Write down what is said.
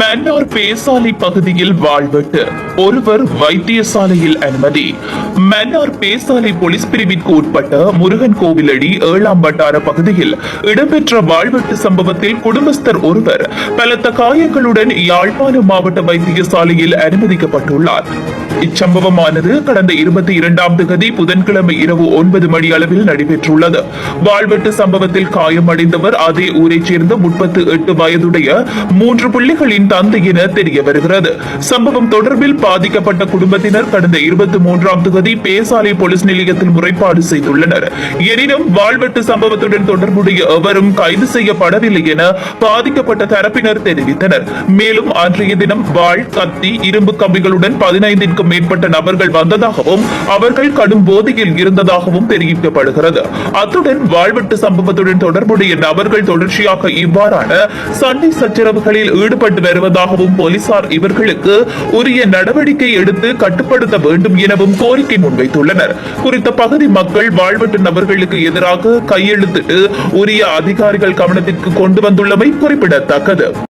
மன்னார் பேசாலை பகுதியில் வாழ்விட்டு ஒருவர் வைத்தியசாலையில் அனுமதி மன்னார் பேசாலை போலீஸ் பிரிவிற்கு உட்பட்ட முருகன் கோவிலடி ஏழாம் வட்டார பகுதியில் இடம்பெற்ற வாழ்வெட்டு சம்பவத்தில் குடும்பஸ்தர் ஒருவர் பலத்த காயங்களுடன் யாழ்ப்பாணம் மாவட்ட வைத்தியசாலையில் அனுமதிக்கப்பட்டுள்ளார் இச்சம்பவமானது கடந்த இருபத்தி இரண்டாம் தேதி புதன்கிழமை இரவு ஒன்பது மணி அளவில் நடைபெற்றுள்ளது. வாழ்வெட்டு சம்பவத்தில் காயமடைந்தவர் அதே ஊரைச் சேர்ந்த முப்பத்து எட்டு வயதுடைய மூன்று புள்ளிகளின் தந்தையினர் தெரிய வருகிறது. சம்பவம் தொடர்பில் பாதிக்கப்பட்ட குடும்பத்தினர் கடந்த இருபத்தி மூன்றாம் தேதி பேசாலை போலீஸ் நிலையத்தில் முறைப்பாடு செய்துள்ளனர். எனினும் வாழ்வெட்டு சம்பவத்துடன் தொடர்புடைய எவரும் கைது செய்யப்படவில்லை என பாதிக்கப்பட்ட தரப்பினர் தெரிவித்தனர். மேலும் அன்றைய தினம் வாழ் கத்தி இரும்பு கம்பிகளுடன் பதினைந்திற்கும் மேற்பட்ட நபர்கள் வந்ததாகவும் அவர்கள் கடும் போதையில் இருந்ததாகவும் தெரிவிக்கப்படுகிறது. அத்துடன் வாழ்வெட்டு சம்பவத்துடன் தொடர்புடைய நபர்கள் தொடர்ச்சியாக இவ்வாறான சண்டை சச்சரவுகளில் ஈடுபட்டு வரும் வருவதாகவும் போலீசார் இவர்களுக்கு உரிய நடவடிக்கை எடுத்து கட்டுப்படுத்த வேண்டும் எனவும் கோரிக்கை முன்வைத்துள்ளனர். குறித்த பகுதி மக்கள் வாழ்வெட்டு நபர்களுக்கு எதிராக கையெழுத்திட்டு உரிய அதிகாரிகள் கவனத்திற்கு கொண்டு வந்துள்ளமை குறிப்பிடத்தக்கது.